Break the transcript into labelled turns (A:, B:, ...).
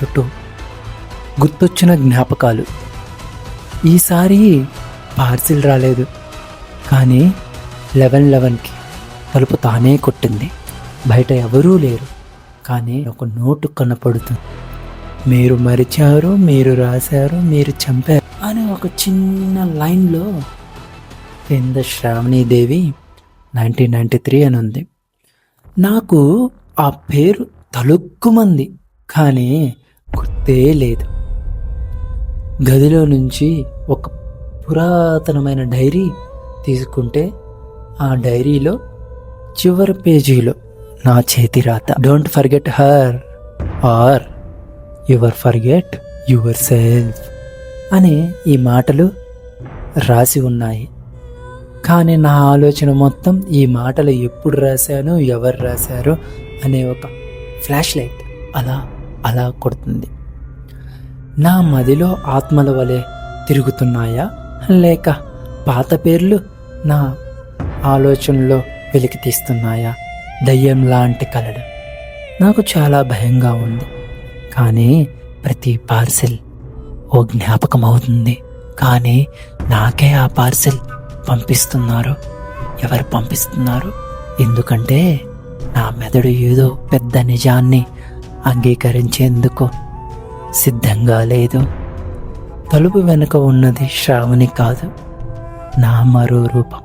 A: Part two గుర్తొచ్చిన జ్ఞాపకాలు. ఈసారి parcel రాలేదు. కానీ లెవెన్ లెవెన్కి తలుపు తానే కొట్టింది. బయట ఎవరూ లేరు. కానీ ఒక నోటు కనపడుతుంది. మీరు మరిచారు మీరు రాశారు మీరు చంపారు అని ఒక చిన్న లైన్లో కింద శ్రావణీదేవి నైన్టీన్ నైంటీ త్రీ అని ఉంది. నాకు ఆ పేరు తలుక్కుమంది. కానీ గుర్తే లేదు. గదిలో నుంచి ఒక పురాతనమైన డైరీ తీసుకుంటే ఆ డైరీలో చివరి పేజీలో నా చేతి రాత. Don't forget her or your forget yourself అని ఈ మాటలు రాసి ఉన్నాయి. కానీ నా ఆలోచన మొత్తం ఈ మాటలు ఎప్పుడు రాశాను ఎవరు రాశారు అనే ఒక ఫ్లాష్ లైట్ అలా అలా కొడుతుంది. నా మదిలో ఆత్మల వలె తిరుగుతున్నాయా? లేక పాత పేర్లు నా ఆలోచనలో వెలికి తీస్తున్నాయా? దయ్యం లాంటి కలడు నాకు చాలా భయంగా ఉంది. కానీ ప్రతి పార్సిల్ ఓ జ్ఞాపకం అవుతుంది కానీ నాకే ఆ పార్సిల్ పంపిస్తున్నారు. ఎవరు పంపిస్తున్నారు? ఎందుకంటే నా మెదడు ఏదో పెద్ద నిజాన్ని అంగీకరించేందుకు సిద్ధంగా లేదు. తలుపు వెనుక ఉన్నది శ్రావణి కాదు నా మరో రూపం.